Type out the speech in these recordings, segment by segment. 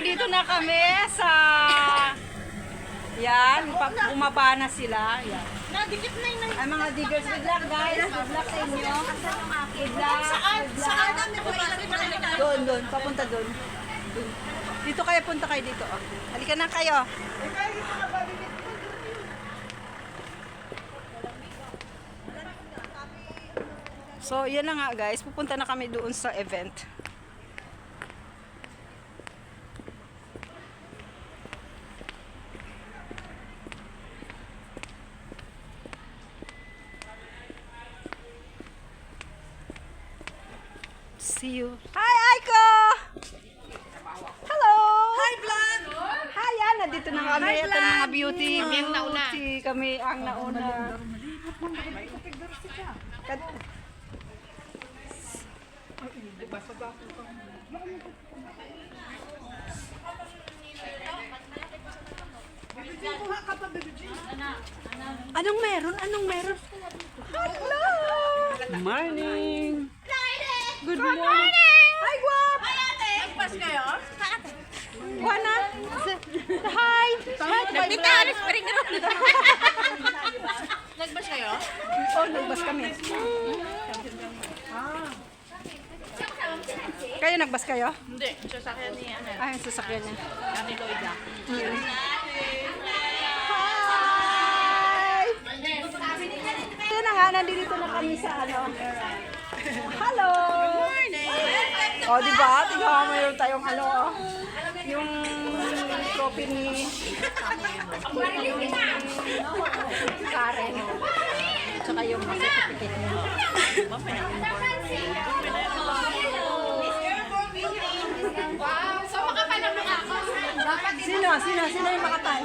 nandito na kami sa... Yan, pa- bumaba na sila. Yan. Nadikit na yun. Ay mga diggers, good luck guys. Good luck sa inyo. Good luck. Saan? Saan luck. namin bumalik? Doon, doon. Papunta doon. Doon. Dito kayo, punta kayo dito. Oh. Halika na kayo. So, yan na nga guys. Pupunta na kami doon sa event. See you. Hi, Aiko! Hello! Hi, vlog! Hi, yan. Nandito na kami. Hi, Ito na mga beauty. Kami ang nauna. Beauty. Kami ang nauna. Anong meron? Anong meron? Hello! Morning! Good morning! Hi, Guap! Nagpas kayo? Hi! Hi! Nagtitaris pa rin naman. Nagbas kayo? Oh, nagbas kami. Kayo nagbas kayo? Hindi. Sasakyan ni ano. Ay, sasakyan niya. Ani Loida. Hi! Ito na nga, nandito na kami sa ano. Hello! O, oh, di ba? Tingnan mo, mayroon tayong ano, oh. yung trophy ni Karen. Tsaka yung certificate niya. Sino? Sino? Sino yung makatay?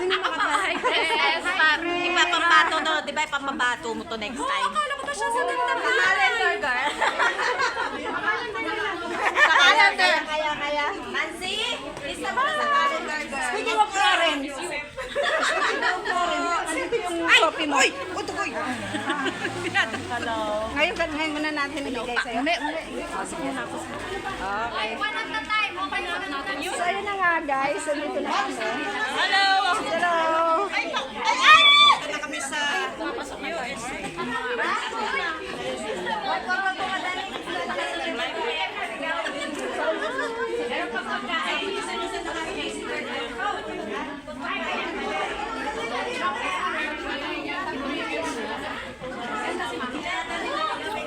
Sino makatay? Yes, pa, ipapambato no, di ba ipapambato mo to next time? Akala ko to siya sa ganda pa. Calendar girl. sa calendar. Kaya, kaya. Nancy, lista mo na sa calendar girl. Speaking of Florence. Mo. Uy! Utukoy! Hello. Ngayon, ngayon muna natin ibigay sa'yo. Muli, muli. Okay. So, ayun na nga guys. Nandito na kami. Hello. Hello! Ay, ay, ay! Wala kami sa US.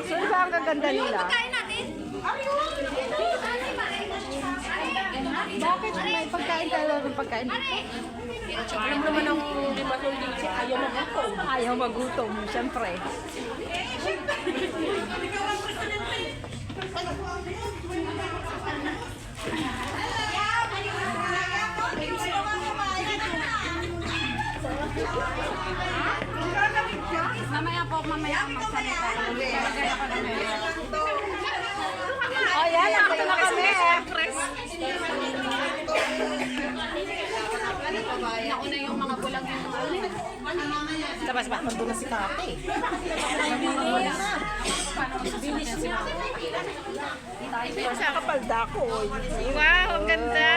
So, di ba ang kaganda nila? Bakit may pagkain tayo ng pagkain dito? Alam mo naman ang lima holding si ayaw magutom. Ayaw magutom, syempre. Mamaya Tapos ba? Nandun na si Kate. Sa kapalda ko. Wow, ang ganda!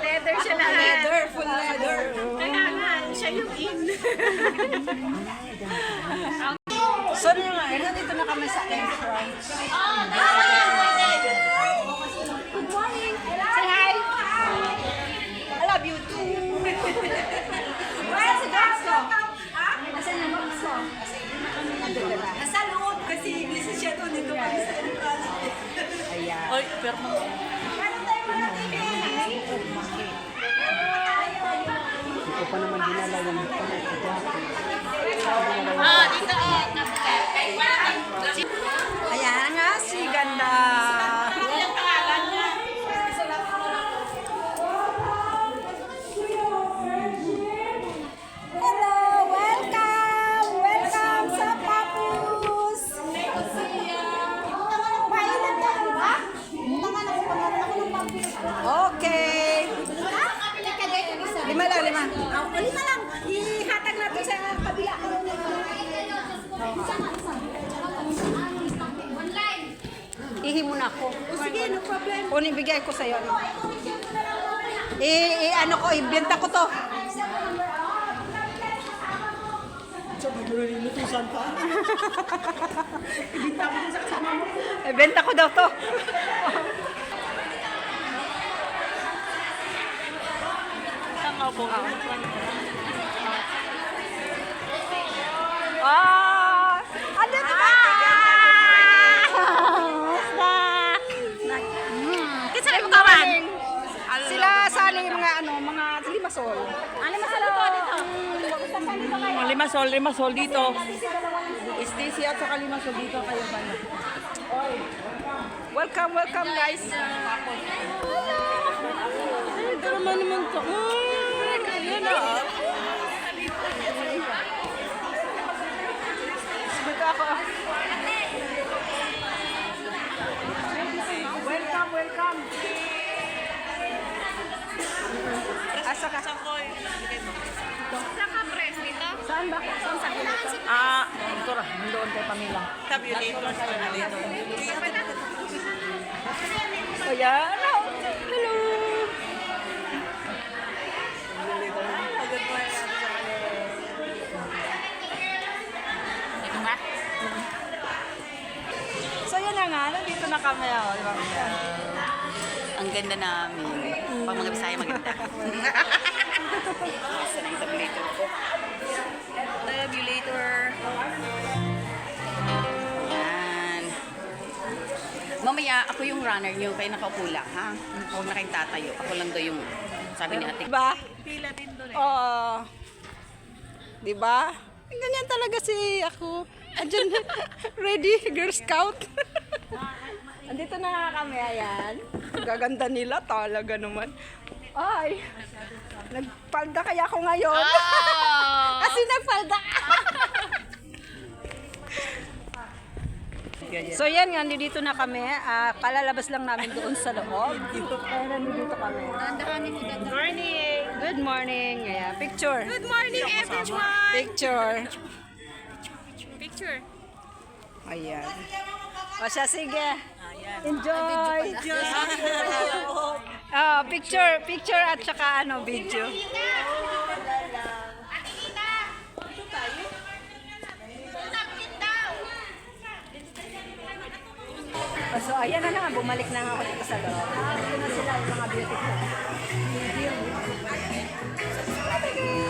Leather siya lahat. Leather, full leather. Kaya nga, siya yung in. So, yun nga, eh, nandito na kami sa entrance. Good morning. Say hi. I love you too. Where si Gaxo? Nasaan yung Gaxo? Nandito na. Nasa loob kasi busy siya doon. Dito kami sa entrance. Oy, pero Ito pa naman dinala yung Ah, dito oh. Ayan Bilihin mo na ako. sige, no problem. Kunin, bigay ko sa'yo. No? Eh, eh, ano ko, ibenta ko to. Ibenta ko daw to. Ah! Limasol. Ano masalo to dito? Mm, Limasol, limasol dito. Stacy at saka limasol dito kayo ba? Welcome, welcome guys. Ay, drama naman to. Ay, kaya na. Dito ako. Asa ka? Saan ba? Saan sa Ah, ito ra. Doon kay Pamela. Oh, yeah. Hello. Hello. So yun na nga, nandito na kami. Oh, di ba? Ang ganda namin. Pag mga Bisaya maganda. Saan ang tabulator ko? Tabulator. Yan. Mamaya, ako yung runner niyo, kaya nakaupo lang, ha? Huwag na kayong tatayo. Ako lang daw yung sabi ni ate. Diba? Pila din doon eh. Oo. Diba? Ganyan talaga si ako. Andyan, ready, Girl Scout. Andito na nga kami, ayan. Gaganda nila talaga naman. Ay, nagpalda kaya ako ngayon. Kasi nagpalda. so yan nga, nandito na kami. Ah, kalalabas lang namin doon sa loob. Kaya nandito kami. Good morning. Good morning. Ayan, picture. Good morning, everyone. Picture. Picture. Ayan. O siya, sige. Enjoy. Ah, picture, picture at saka ano, video. Oh, so, ayan na nga, bumalik na nga ako dito sa loob. Ito na sila, yung mga beautiful. Video.